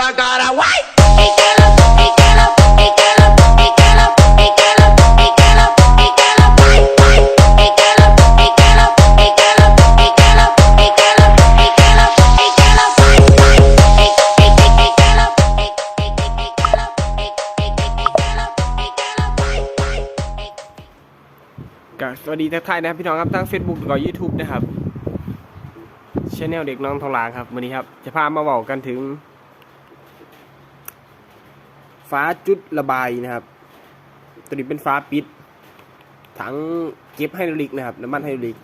I got a white. Miguel, Miguel, Miguel, Miguel, Miguel, Miguel, Miguel, white, white. Miguel, Miguel, Miguel, Miguel, Miguel, Miguel, Miguel, white, white. Miguel, Miguel, white, white. ก็สวัสดีทักทายนะครับพี่น้องครับทั้ง Facebook แล้วก็ YouTube นะครับช anel เด็กน้องทองหลางครับวันนี้ครับ จะพามาบอกกันถึง ฟ้าจุดระบายนะครับ ตัวนี้เป็นฟ้าปิด ถังเก็บไฮดรอลิกนะครับน้ำมันไฮดรอลิก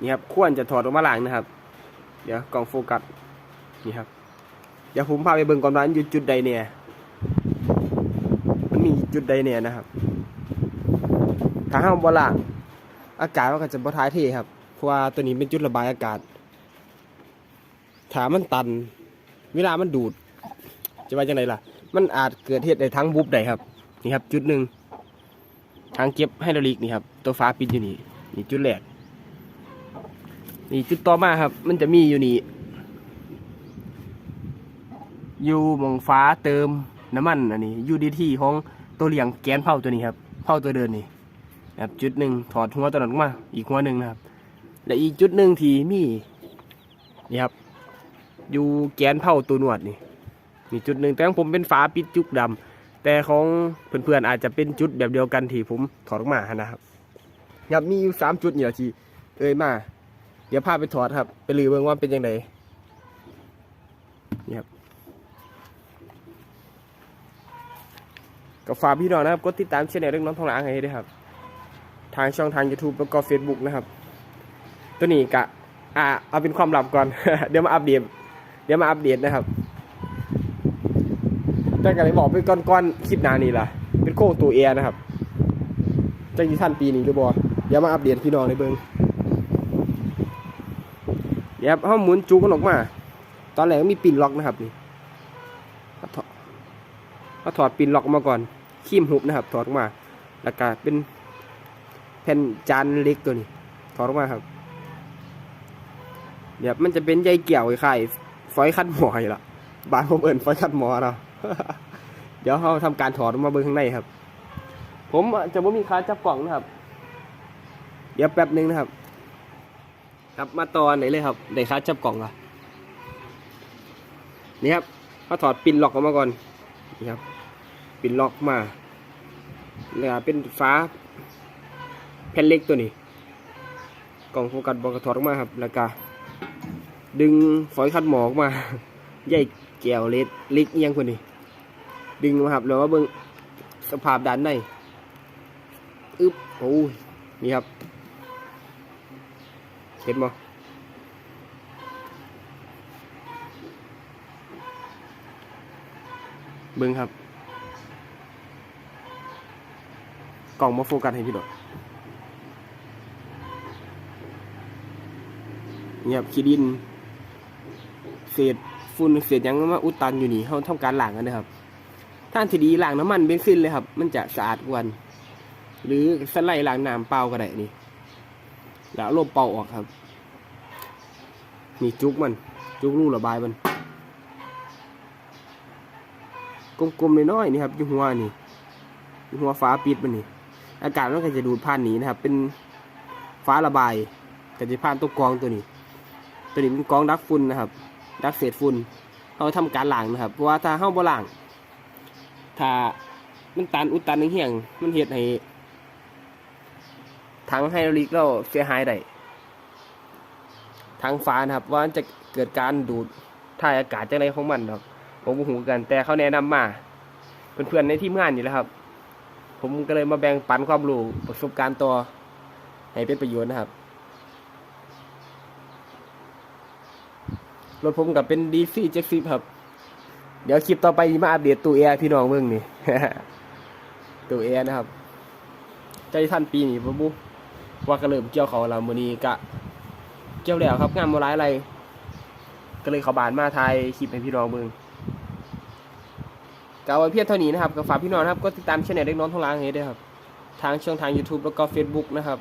นี่ครับควรจะถอดออกมาล้างนะครับ เดี๋ยวกล้องโฟกัสนี่ครับเดี๋ยวผมพาไปเบิ่งก่อนว่ามันอยู่จุดใดเนี่ยมันมีจุดใดเนี่ยนะครับ ถ้าห้ามบ่ล่างอากาศมันก็จะบ่ท้ายเทครับเพราะว่าตัวนี้เป็นจุดระบายอากาศถ้ามันตัน เวลามันดูด จะว่าจังไดล่ะ มันอาจเกิดเหตุในทั้งบุบได้ครับ นี่ครับ จุดหนึ่งทางเก็บไฮดรอลิกนี่ครับ ตัวฟ้าปิดอยู่นี่ นี่จุดแรก นี่จุดต่อมาครับ มันจะมีอยู่นี่ อยู่หมองฟ้าเติมน้ำมันอันนี้ยูดีที่ของตัวเลี้ยงแกนเผาตัวนี้ครับเผาตัวเดินนี่ครับจุดหนึ่งถอดหัวตัวนั้นมา อีกหัวหนึ่งนะครับ และอีกจุดหนึ่งที่มีนี่ครับ อยู่แกนเผาตัวหนวดนี่ มีจุดหนึ่งแต่ของผมเป็นฝาปิดจุกดำแต่ของเพื่อนๆอาจจะเป็นจุดแบบเดียวกันที่ผมถอดออกมานะครับครับมีอยู่สามจุดนี่แหละที่เอ่ยมา เดี๋ยวพาไปถอดครับ ไปลือเบิ่งว่าเป็นยังไงนี่ครับก็ฝากพี่น้องนะครับกดติดตามช่องเรื่องน้องทองหลางให้ด้วยครับ ทางช่องทาง YouTube แล้วก็ Facebook นะครับ ตัวนี้กะอ่าเอาเป็นความลับก่อน เดี๋ยวมาอัปเดต เดี๋ยวมาอัปเดตนะครับ แต่กันเลยบอกเป็นก้อนๆคลิปหนานี่ล่ะ เป็นโค้งตัวเอนะครับจะยี่ท่านปีนี้หรือบ่เดี๋ยวมาอัปเดตพี่น้องในเบิงเดี๋ยวเขาหมุนจูกันออกมา ตอนแรกมีปินล็อกนะครับนี่เขาถอดถอดปิ่นล็อกออกมาก่อนคีมหุบนะครับ ถอดออกมา แล้วก็เป็นแผ่นจานเล็กตัวนี้ ถอดออกมาครับเดี๋ยวมันจะเป็นใยเกี่ยวไข่ฝอยคัดหมอยล่ะ บานผมเอิ่นฝอยคัดหมอเนาะ เดี๋ยวเขาทำการถอดออกมาเบิ่งข้างในครับ ผมจะไม่มีค้าจับกล่องนะครับ เดี๋ยวแป๊บหนึงนะครับ ครับมาตอนไหนเลยครับได้ค้าจับกล่องละนี่ครับเขาถอดปินล็อกออกมาก่อนนี่ครับ ปินล็อกมาเนี่ยเป็นฟ้าแผ่นเล็กตัวนี้ กล่องโฟกัสบอกถอดออกมาครับ แล้วก็ดึงฝอยคัดหมอกมา ใหญ่แก้วเล็กเล็กเอียงคนนี้ ดึงมาครับแล้วว่าเบิ่งสภาพด้านในอึ๊บโอ้ยนี่ครับเห็นบ่เบิ่งครับ กล่องมาโฟกัสให้พี่ดอกเงียบขี้ดิน เศษฝุ่นเศษยังมาอุดตันอยู่นี่เขาทำการหล้างกันนะครับ ท่านที่ดีล้างน้ำมันเบนซินเลยครับ มันจะสะอาดกว่าหรือสไลด์ล้างน้ำเปล่าก็ได้นี่ แล้วลมเป่าออกครับ นี่จุกมัน จุกรูระบายมันกลมๆน้อยๆนี่ครับยู่หัวนี่ยู่หัวฟ้าปิดมันนี่ อากาศมันก็จะดูดผ่านหนีนะครับ เป็นฟ้าระบายแต่จะผ่านตัวกรองตัวนี้ ตัวนี้เป็นกรองดักฝุ่นนะครับ ดักเศษฝุ่นเขาทำการล้างนะครับ เพราะว่าถ้าเฮาบ่ล้าง ถ้ามันตันอุดตันเหี่ยงมันเฮ็ดให้ถังไฮดรอลิกเราเสียหายได้ทางฟ้านะครับ ว่าจะเกิดการดูดถ่ายอากาศจากไรของมันครับผมบ่ฮู้กันแต่เขาแนะนำมาเพื่อนๆในทีมงานนี่แหละครับ ผมก็เลยมาแบ่งปันความรู้ประสบการณ์ต่อให้เป็นประโยชน์นะครับรถผมกับเป็นดีซีเจ็กซิครับ เดี๋ยวคลิปต่อไปมาอัปเดตตู้แอร์พี่น้องเมืองนี่ ตู้แอร์นะครับ ใจท่านปีนี้ปะบุว่าก็เริ่มเกี่ยวเขาแล้วมือนีกะ เกี่ยวแล้วครับงานโมร้ายอะไร ก็เลยเขาบานมาไทยคลิปให้พี่น้องเมืองกเอาไว้เพียงเท่านี้นะครับก็ฝากพี่น้องนะครับก็ติดตามช่องเด็กน้องท้องล้างให้ด้วยครับ ทางช่องทาง YouTube แล้วก็ Facebook นะครับ